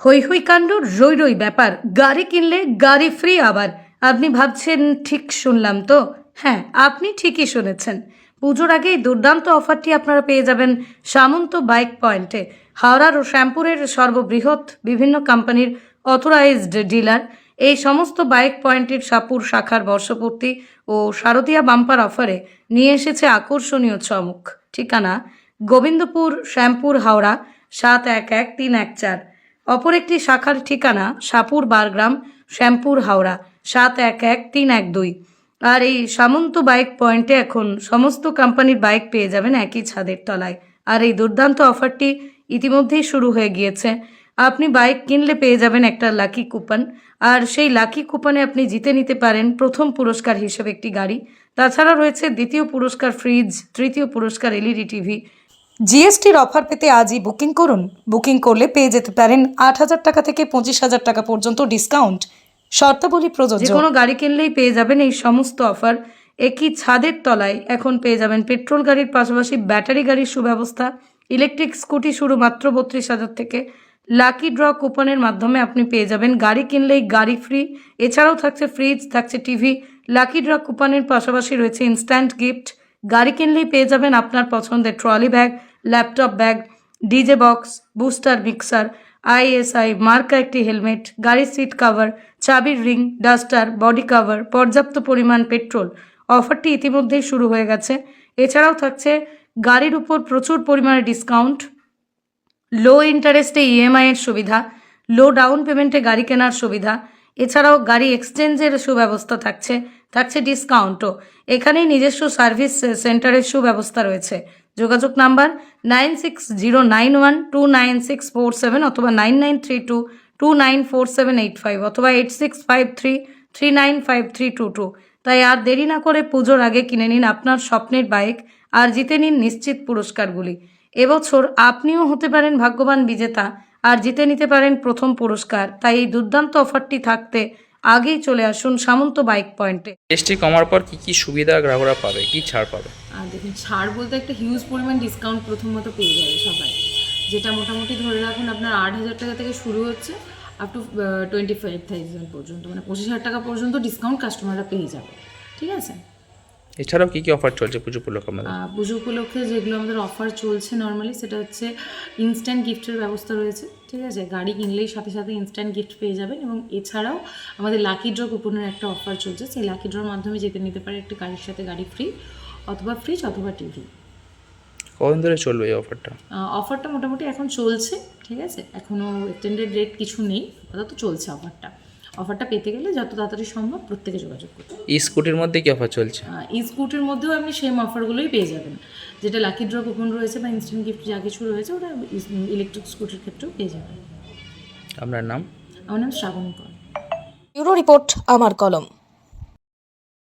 হই হই কাণ্ড রই রই ব্যাপার। গাড়ি কিনলে গাড়ি ফ্রি আবার। আপনি ভাবছেন, ঠিক শুনলাম তো? হ্যাঁ আপনি ঠিকই শুনেছেন। পুজোর আগেই দুর্দান্ত অফারটি আপনারা পেয়ে যাবেন সামন্ত বাইক পয়েন্টে। হাওড়ার ও শ্যামপুরের সর্ববৃহৎ বিভিন্ন কোম্পানির অথরাইজড ডিলার এই সমস্ত বাইক পয়েন্টের সাপুর শাখার বর্ষপূর্তি ও শারদীয়া বাম্পার অফারে নিয়ে এসেছে আকর্ষণীয় চমক। ঠিকানা, গোবিন্দপুর, শ্যামপুর, হাওড়া, সাত এক এক তিন এক চার। অপর একটি শাখার ঠিকানা সাপুর বারগ্রাম, শ্যামপুর, হাওড়া, সাত এক এক তিন এক দুই। আর এই সামন্ত বাইক পয়েন্টে এখন সমস্ত কোম্পানির বাইক পেয়ে যাবেন একই ছাদের তলায়। আর এই দুর্দান্ত অফারটি ইতিমধ্যেই শুরু হয়ে গিয়েছে। আপনি বাইক কিনলে পেয়ে যাবেন একটা লাকি কুপন। আর সেই লাকি কুপনে আপনি জিতে নিতে পারেন প্রথম পুরস্কার হিসেবে একটি গাড়ি। তাছাড়া রয়েছে দ্বিতীয় পুরস্কার ফ্রিজ, তৃতীয় পুরস্কার এলইডি টিভি জিএসটির অফার পেতে আজই বুকিং করুন। বুকিং করলে পেয়ে যেতে পারেন আট হাজার টাকা থেকে পঁচিশ হাজার টাকা পর্যন্ত ডিসকাউন্ট শর্তাবলী প্রযোজ্য। যে কোনো গাড়ি কিনলেই পেয়ে যাবেন এই সমস্ত অফার একই ছাদের তলায়। এখন পেয়ে যাবেন পেট্রোল গাড়ির পাশাপাশি ব্যাটারি গাড়ির সুব্যবস্থা ইলেকট্রিক স্কুটি শুরু মাত্র বত্রিশ হাজার থেকে। লাকি ড্র কুপনের মাধ্যমে আপনি পেয়ে যাবেন। গাড়ি কিনলেই গাড়ি ফ্রি এছাড়াও থাকছে ফ্রিজ থাকছে টিভি লাকি ড্র কুপনের পাশাপাশি রয়েছে ইনস্ট্যান্ট গিফট গাড়ি কিনলেই পেয়ে যাবেন আপনার পছন্দের trolley bag laptop bag, DJ box, booster mixer ISI মার্কা একটি হেলমেট, গাড়ির সিট কভার, চাবির রিং, ডাস্টার, বডি কাভার, পর্যাপ্ত পরিমাণ পেট্রোল। অফারটি ইতিমধ্যেই শুরু হয়ে গেছে। এছাড়াও থাকছে গাড়ির উপর প্রচুর পরিমাণে ডিসকাউন্ট, লো ইন্টারেস্টে ইএমআই এর সুবিধা, লো ডাউন পেমেন্টে গাড়ি কেনার সুবিধা। এছাড়াও গাড়ি এক্সচেঞ্জের সুব্যবস্থা থাকছে থাকছে ডিসকাউন্টও। এখানেই নিজস্ব সার্ভিস সেন্টারের সুব্যবস্থা রয়েছে। যোগাযোগ number nine six zero nine one two nine six four seven অথবা nine nine three two two nine four seven eight five অথবা eight six five three three nine five three two two. তাই আর দেরি না করে পুজোর আগে কিনে নিন আপনার স্বপ্নের বাইক আর জিতে নিন নিশ্চিত পুরস্কারগুলি। এবছর আপনিও হতে পারেন ভাগ্যবান বিজেতা আর জিতে নিতে পারেন প্রথম পুরস্কার। তাই এই দুর্দান্ত অফারটি থাকতে আগেই চলে আসুন সামন্ত বাইক পয়েন্টে। জিএসটি কমার পর কি কি সুবিধা গ্রাহকরা পাবে? কি ছাড় পাবে? আর দেখুন ছাড় বলতে একটা হিউজ পরিমাণ ডিসকাউন্ট প্রথমত পেয়ে যাবে সবাই। যেটা মোটামুটি ধরে রাখুন আপনার আট হাজার টাকা থেকে শুরু হচ্ছে up to twenty five thousand পর্যন্ত। মানে পঁচিশ হাজার টাকা পর্যন্ত ডিসকাউন্ট কাস্টমাররা পেয়ে যাবে। ঠিক আছে? এছাড়াও কি কি অফার চলছে পুজো উপলক্ষে আমাদের? পুজো উপলক্ষে যেগুলো আমাদের অফার চলছে নর্মালি সেটা হচ্ছে ইনস্ট্যান্ট গিফটের ব্যবস্থা রয়েছে ঠিক আছে? গাড়ি কিনলেই সাথে সাথে ইনস্ট্যান্ট গিফট পেয়ে যাবেন এবং এছাড়াও আমাদের লাকি ড্র কুপনের একটা অফার চলছে সেই লাকি ড্রর মাধ্যমে যেতে নিতে পারে একটা গাড়ির সাথে গাড়ি ফ্রি অথবা ফ্রিজ অথবা টিভি কখন ধরে চলবে এই অফারটা অফারটা মোটামুটি এখন চলছে ঠিক আছে? এখনও এক্সটেন্ডেড রেট কিছু নেই আপাতত চলছে অফারটা অফারটা পেতে গেলে যত তাড়াতাড়ি সম্ভব প্রত্যেকে যোগাযোগ করুন ই স্কুটির মধ্যে কি অফার চলছে? ই স্কুটির মধ্যেও আপনি সেম অফারগুলোই পেয়ে যাবেন। যেটা লাকি ড্র কুপন রয়েছে বা ইনস্ট্যান্ট গিফট যা কিছু রয়েছে ওটা ইলেকট্রিক স্কুটির ক্ষেত্রেও পেয়ে যাবেন। আপনার নাম? আমার নাম শ্রাবণী কর। ব্যুরো রিপোর্ট আমার কলম।